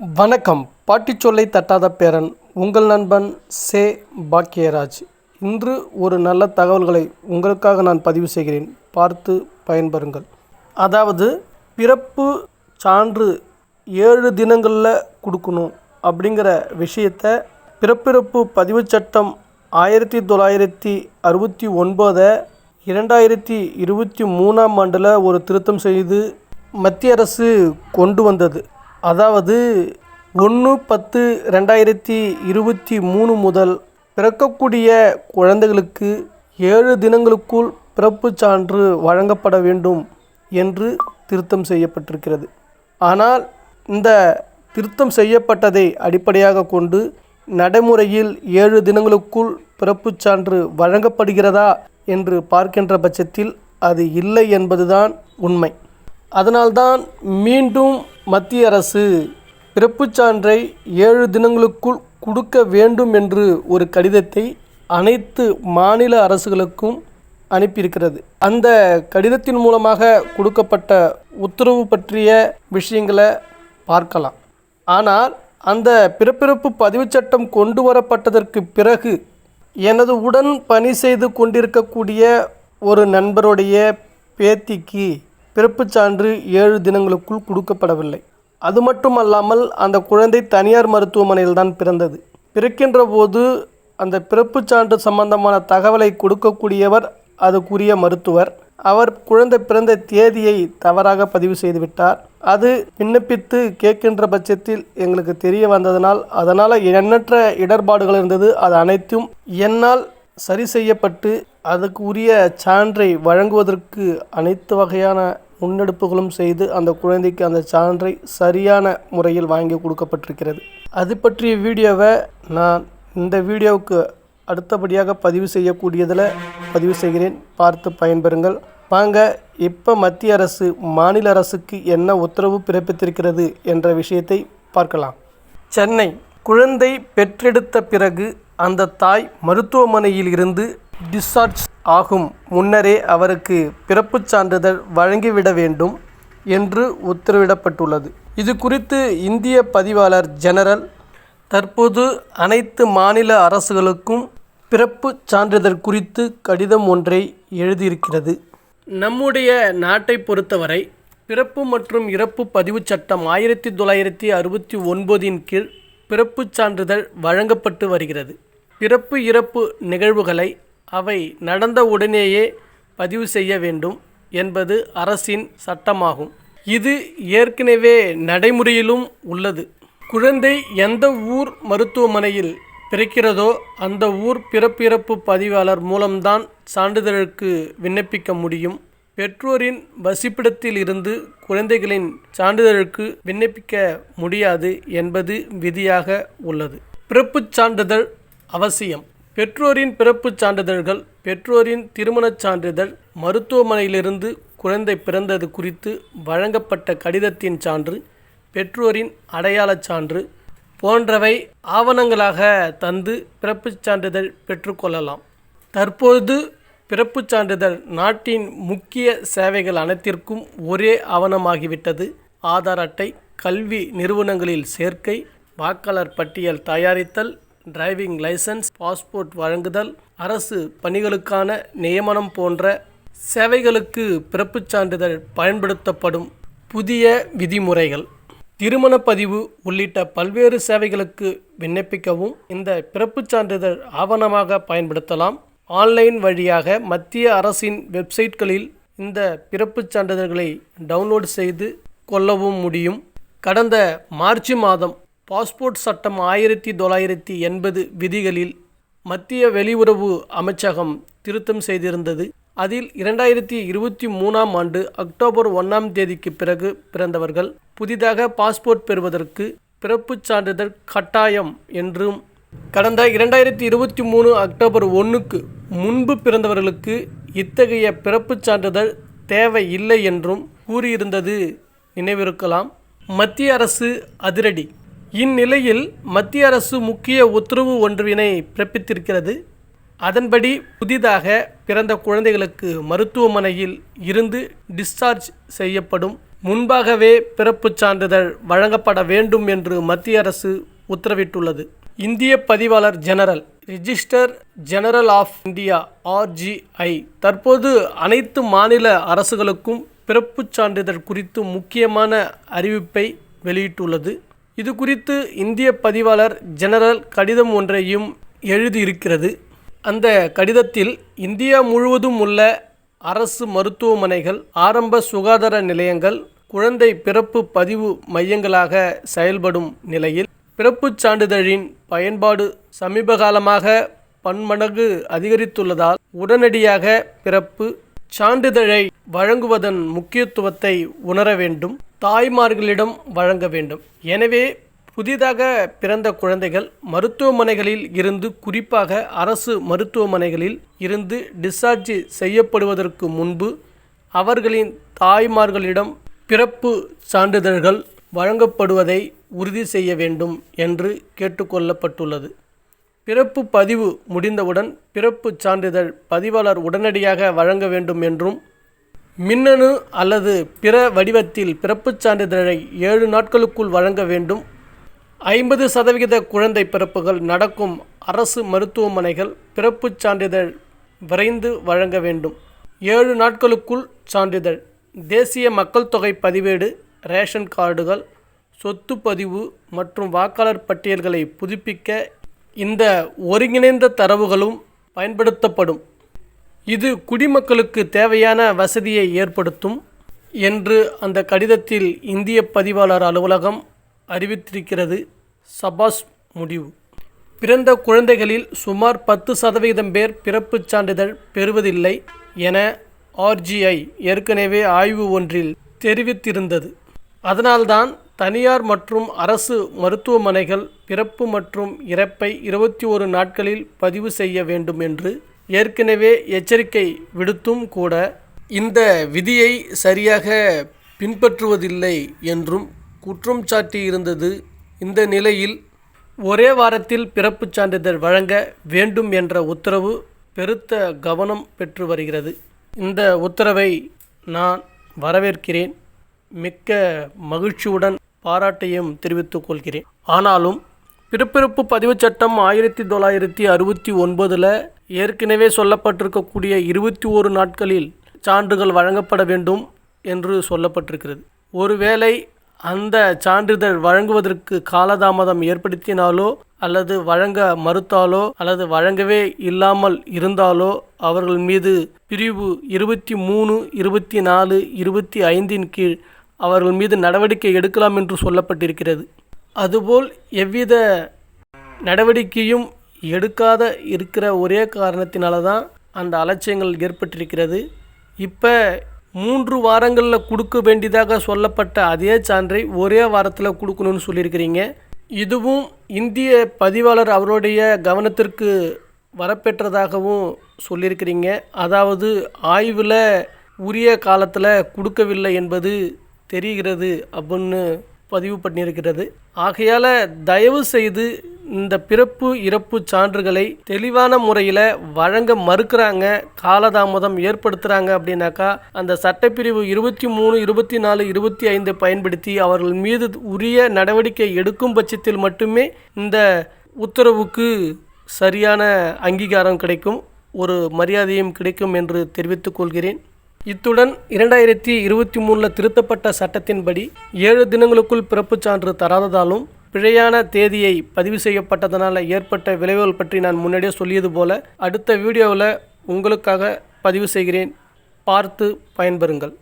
வணக்கம். பாட்டிச்சொல்லை தட்டாத பேரன் உங்கள் நண்பன் சே. பாக்கியராஜ். இன்று ஒரு நல்ல தகவல்களை உங்களுக்காக நான் பதிவு செய்கிறேன். பார்த்து பயன்பெறுங்கள். அதாவது பிறப்பு சான்று ஏழு தினங்களில் கொடுக்கணும் அப்படிங்கிற விஷயத்தை பிறப்பிறப்பு பதிவுச் சட்டம் ஆயிரத்தி தொள்ளாயிரத்தி அறுபத்தி ஒன்பதை இரண்டாயிரத்தி இருபத்தி மூணாம் ஆண்டில் ஒரு திருத்தம் செய்து மத்திய அரசு கொண்டு வந்தது. அதாவது ஒன்று பத்து ரெண்டாயிரத்தி இருபத்தி மூணு முதல் பிறக்கக்கூடிய குழந்தைகளுக்கு ஏழு தினங்களுக்குள் பிறப்புச் சான்று வழங்கப்பட வேண்டும் என்று திருத்தம் செய்யப்பட்டிருக்கிறது. ஆனால் இந்த திருத்தம் செய்யப்பட்டதை அடிப்படையாக கொண்டு நடைமுறையில் ஏழு தினங்களுக்குள் பிறப்புச் சான்று வழங்கப்படுகிறதா என்று பார்க்கின்ற பட்சத்தில் அது இல்லை என்பதுதான் உண்மை. அதனால்தான் மீண்டும் மத்திய அரசு பிறப்புச் சான்றை ஏழு தினங்களுக்குள் கொடுக்க வேண்டும் என்று ஒரு கடிதத்தை அனைத்து மாநில அரசுகளுக்கும் அனுப்பியிருக்கிறது. அந்த கடிதத்தின் மூலமாக கொடுக்கப்பட்ட உத்தரவு பற்றிய விஷயங்களை பார்க்கலாம். ஆனால் அந்த பிறப்பிறப்பு பதிவுச் சட்டம் கொண்டு வரப்பட்டதற்கு பிறகு எனது உடன் பணி செய்து கொண்டிருக்கக்கூடிய ஒரு நண்பருடைய பேத்திக்கு பிறப்புச் சான்று ஏழு தினங்களுக்குள் கொடுக்கப்படவில்லை. அது மட்டுமல்லாமல் அந்த குழந்தை தனியார் மருத்துவமனையில் தான் பிறந்தது. பிறக்கின்ற போது அந்த பிறப்புச் சான்று சம்பந்தமான தகவலை கொடுக்கக்கூடியவர் அதுக்குரிய மருத்துவர். அவர் குழந்தை பிறந்த தேதியை தவறாக பதிவு செய்துவிட்டார். அது விண்ணப்பித்து கேட்கின்ற பட்சத்தில் எங்களுக்கு தெரிய வந்ததனால் அதனால் எண்ணற்ற இடர்பாடுகள் இருந்தது. அது அனைத்தும் என்னால் சரி செய்யப்பட்டு அதுக்கு உரிய சான்றை வழங்குவதற்கு அனைத்து வகையான முன்னெடுப்புகளும் செய்து அந்த குழந்தைக்கு அந்த சான்றை சரியான முறையில் வாங்கி கொடுக்கப்பட்டிருக்கிறது. அது பற்றிய வீடியோவை நான் இந்த வீடியோவுக்கு அடுத்தபடியாக பதிவு செய்யக்கூடியதில் பதிவு செய்கிறேன். பார்த்து பயன்பெறுங்கள். வாங்க இப்போ மத்திய அரசு மாநில அரசுக்கு என்ன உத்தரவு பிறப்பித்திருக்கிறது என்ற விஷயத்தை பார்க்கலாம். சென்னை குழந்தை பெற்றெடுத்த பிறகு அந்த தாய் மருத்துவமனையில் இருந்து டிஸ்சார்ஜ் ஆகும். முன்னரே அவருக்கு பிறப்புச் சான்றிதழ் வழங்கிவிட வேண்டும் என்று உத்தரவிடப்பட்டுள்ளது. இது குறித்து இந்திய பதிவாளர் ஜெனரல் தற்போது அனைத்து மாநில அரசுகளுக்கும் பிறப்புச் சான்றிதழ் குறித்து கடிதம் ஒன்றை எழுதியிருக்கிறது. நம்முடைய நாட்டை பொறுத்தவரை பிறப்பு மற்றும் இறப்பு பதிவுச் சட்டம் ஆயிரத்தி தொள்ளாயிரத்தி அறுபத்தி ஒன்பதின் கீழ் பிறப்புச் சான்றிதழ் வழங்கப்பட்டு வருகிறது. பிறப்பு இறப்பு நிகழ்வுகளை அவை நடந்த உடனேயே பதிவு செய்ய வேண்டும் என்பது அரசின் சட்டமாகும். இது ஏற்கனவே நடைமுறையிலும் உள்ளது. குழந்தை எந்த ஊர் மருத்துவமனையில் பிறக்கிறதோ அந்த ஊர் பிறப்பிறப்பு பதிவாளர் மூலம்தான் சான்றிதழுக்கு விண்ணப்பிக்க முடியும். பெற்றோரின் வசிப்பிடத்தில் இருந்து குழந்தைகளின் சான்றிதழுக்கு விண்ணப்பிக்க முடியாது என்பது விதியாக உள்ளது. பிறப்புச் சான்றிதழ் அவசியம். பெற்றோரின் பிறப்புச் சான்றிதழ்கள் பெற்றோரின் திருமணச் சான்றிதழ் மருத்துவமனையிலிருந்து குழந்தை பிறந்தது குறித்து வழங்கப்பட்ட கடிதத்தின் சான்று பெற்றோரின் அடையாளச் சான்று போன்றவை ஆவணங்களாக தந்து பிறப்புச் சான்றிதழ் பெற்றுக்கொள்ளலாம் தற்போது பிறப்புச் சான்றிதழ் நாட்டின் முக்கிய சேவைகள் அனைத்திற்கும் ஒரே ஆவணமாகிவிட்டது. ஆதார் அட்டை கல்வி நிறுவனங்களில் சேர்க்கை வாக்காளர் பட்டியல் தயாரித்தல் டிரைவிங் லைசன்ஸ் பாஸ்போர்ட் வழங்குதல் அரசு பணிகளுக்கான நியமனம் போன்ற சேவைகளுக்கு பிறப்புச் சான்றிதழ் பயன்படுத்தப்படும் புதிய விதிமுறைகள். திருமணப் பதிவு உள்ளிட்ட பல்வேறு சேவைகளுக்கு விண்ணப்பிக்கவும் இந்த பிறப்புச் சான்றிதழ் ஆவணமாக பயன்படுத்தலாம். ஆன்லைன் வழியாக மத்திய அரசின் வெப்சைட்களில் இந்த பிறப்புச் சான்றிதழ்களை டவுன்லோட் செய்து கொள்ளவும் முடியும். கடந்த மார்ச் மாதம் பாஸ்போர்ட் சட்டம் ஆயிரத்தி தொள்ளாயிரத்தி எண்பது விதிகளில் மத்திய வெளியுறவு அமைச்சகம் திருத்தம் செய்திருந்தது. அதில் இரண்டாயிரத்தி இருபத்தி மூணாம் ஆண்டு அக்டோபர் ஒன்றாம் தேதிக்கு பிறகு பிறந்தவர்கள் புதிதாக பாஸ்போர்ட் பெறுவதற்கு பிறப்புச் சான்றிதழ் கட்டாயம் என்றும் கடந்த இரண்டாயிரத்தி இருபத்தி மூணு அக்டோபர் ஒன்றுக்கு முன்பு பிறந்தவர்களுக்கு இத்தகைய பிறப்புச் சான்றிதழ் தேவை இல்லை என்றும் கூறியிருந்தது நினைவிருக்கலாம். மத்திய அரசு அதிரடி இந்நிலையில் மத்திய அரசு முக்கிய உத்தரவு ஒன்றினை பிறப்பித்திருக்கிறது. அதன்படி புதிதாக பிறந்த குழந்தைகளுக்கு மருத்துவமனையில் இருந்து டிஸ்சார்ஜ் செய்யப்படும். முன்பாகவே பிறப்புச் சான்றிதழ் வழங்கப்பட வேண்டும் என்று மத்திய அரசு உத்தரவிட்டுள்ளது. இந்திய பதிவாளர் general register general of India RGI தற்போது அனைத்து மாநில அரசுகளுக்கும் பிறப்புச் சான்றிதழ் குறித்து முக்கியமான அறிவிப்பை வெளியிட்டுள்ளது. இது குறித்து இந்திய பதிவாளர் ஜெனரல் கடிதம் ஒன்றையும் எழுதியிருக்கிறது. அந்த கடிதத்தில் இந்தியா முழுவதும் உள்ள அரசு மருத்துவமனைகள் ஆரம்ப சுகாதார நிலையங்கள் குழந்தை பிறப்பு பதிவு மையங்களாக செயல்படும் நிலையில் பிறப்புச் சான்றிதழின் பயன்பாடு சமீப காலமாக பன்மடங்கு அதிகரித்துள்ளதால் உடனடியாக பிறப்பு சான்றிதழை வழங்குவதன் முக்கியத்துவத்தை உணர வேண்டும். தாய்மார்களிடம் வழங்க வேண்டும். எனவே புதிதாக பிறந்த குழந்தைகள் மருத்துவமனைகளில் இருந்து குறிப்பாக அரசு மருத்துவமனைகளில் இருந்து டிஸ்சார்ஜ் செய்யப்படுவதற்கு முன்பு அவர்களின் தாய்மார்களிடம் பிறப்பு சான்றிதழ்கள் வழங்கப்படுவதை உறுதி செய்ய வேண்டும் என்று கேட்டுக்கொள்ளப்பட்டுள்ளது. பிறப்பு பதிவு முடிந்தவுடன் பிறப்பு சான்றிதழ் பதிவாளர் உடனடியாக வழங்க வேண்டும் என்றும் மின்னணு அல்லது பிற வடிவத்தில் பிறப்புச் சான்றிதழை ஏழு நாட்களுக்குள் வழங்க வேண்டும். ஐம்பது சதவிகித குழந்தை பிறப்புகள் நடக்கும் அரசு மருத்துவமனைகள் பிறப்புச் சான்றிதழ் விரைந்து வழங்க வேண்டும். ஏழு நாட்களுக்குள் சான்றிதழ் தேசிய மக்கள் தொகை பதிவேடு ரேஷன் கார்டுகள் சொத்து பதிவு மற்றும் வாக்காளர் பட்டியல்களை புதுப்பிக்க இந்த ஒருங்கிணைந்த தரவுகளும் பயன்படுத்தப்படும். இது குடிமக்களுக்கு தேவையான வசதியை ஏற்படுத்தும் என்று அந்த கடிதத்தில் இந்திய பதிவாளர் அலுவலகம் அறிவித்திருக்கிறது. சபாஸ் முடிவு. பிறந்த குழந்தைகளில் சுமார் பத்து சதவீதம் பேர் பிறப்புச் சான்றிதழ் பெறுவதில்லை என ஆர்ஜிஐ ஏற்கனவே ஆய்வு ஒன்றில் தெரிவித்திருந்தது. அதனால்தான் தனியார் மற்றும் அரசு மருத்துவமனைகள் பிறப்பு மற்றும் இறப்பை இருபத்தி ஒரு நாட்களில் பதிவு செய்ய வேண்டும் என்று ஏற்கனவே எச்சரிக்கை விடுத்தும் கூட இந்த விதியை சரியாக பின்பற்றுவதில்லை என்றும் குற்றம் சாட்டியிருந்தது. இந்த நிலையில் ஒரே வாரத்தில் பிறப்புச் சான்றிதழ் வழங்க வேண்டும் என்ற உத்தரவு பெருத்த கவனம் பெற்று வருகிறது. இந்த உத்தரவை நான் வரவேற்கிறேன். மிக்க மகிழ்ச்சியுடன் பாராட்டையும் தெரிவித்துக் கொள்கிறேன். ஆனாலும் பிறப்பிறப்பு பதிவுச் சட்டம் ஆயிரத்தி தொள்ளாயிரத்தி அறுபத்தி ஒன்பதில் ஏற்கனவே சொல்லப்பட்டிருக்கக்கூடிய இருபத்தி ஓரு நாட்களில் சான்றுகள் வழங்கப்பட வேண்டும் என்று சொல்லப்பட்டிருக்கிறது. ஒருவேளை அந்த சான்றிதழ் வழங்குவதற்கு காலதாமதம் ஏற்படுத்தினாலோ அல்லது வழங்க மறுத்தாலோ அல்லது வழங்கவே இல்லாமல் இருந்தாலோ அவர்கள் மீது பிரிவு இருபத்தி மூணு இருபத்தி நாலு இருபத்தி ஐந்தின் கீழ் அவர்கள் மீது நடவடிக்கை எடுக்கலாம் என்று சொல்லப்பட்டிருக்கிறது. அதுபோல் எவ்வித நடவடிக்கையும் எடுக்காத இருக்கிற ஒரே காரணத்தினால தான் அந்த அலட்சியங்கள் ஏற்பட்டிருக்கிறது. இப்போ மூன்று வாரங்களில் கொடுக்க வேண்டியதாக சொல்லப்பட்ட அதே சான்றை ஒரே வாரத்தில் கொடுக்கணும்னு சொல்லியிருக்கிறீங்க. இதுவும் இந்திய பதிவாளர் அவருடைய கவனத்திற்கு வரப்பெற்றதாகவும் சொல்லியிருக்கிறீங்க. அதாவது ஆய்வில் உரிய காலத்தில் கொடுக்கவில்லை என்பது தெரிகிறது அப்படின்னு பதிவு பண்ணியிருக்கிறது. ஆகையால் தயவு செய்து இந்த பிறப்பு இறப்பு சான்றுகளை தெளிவான முறையில் வழங்க மறுக்கிறாங்க காலதாமதம் ஏற்படுத்துகிறாங்க அப்படின்னாக்கா அந்த சட்டப்பிரிவு இருபத்தி மூணு இருபத்தி நாலு இருபத்தி ஐந்து பயன்படுத்தி அவர்கள் மீது உரிய நடவடிக்கை எடுக்கும் பட்சத்தில் மட்டுமே இந்த உத்தரவுக்கு சரியான அங்கீகாரம் கிடைக்கும் ஒரு மரியாதையும் கிடைக்கும் என்று தெரிவித்துக் கொள்கிறேன். இத்துடன் இரண்டாயிரத்தி இருபத்தி மூணில் திருத்தப்பட்ட சட்டத்தின்படி ஏழு தினங்களுக்குள் பிறப்புச் சான்று தராததாலும் பிழையான தேதியை பதிவு செய்யப்பட்டதனால் ஏற்பட்ட விளைவுகள் பற்றி நான் முன்னாடியே சொல்லியது போல அடுத்த வீடியோவில் உங்களுக்காக பதிவு செய்கிறேன். பார்த்து பயன்பெறுங்கள்.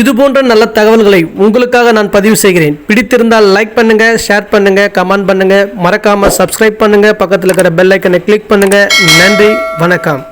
இதுபோன்ற நல்ல தகவல்களை உங்களுக்காக நான் பதிவு செய்கிறேன். பிடித்திருந்தால் லைக் பண்ணுங்க ஷேர் பண்ணுங்க கமெண்ட் பண்ணுங்க. மறக்காம சப்ஸ்கிரைப் பண்ணுங்க. பக்கத்தில் இருக்கிற பெல் ஐக்கனை கிளிக் பண்ணுங்க. நன்றி வணக்கம்.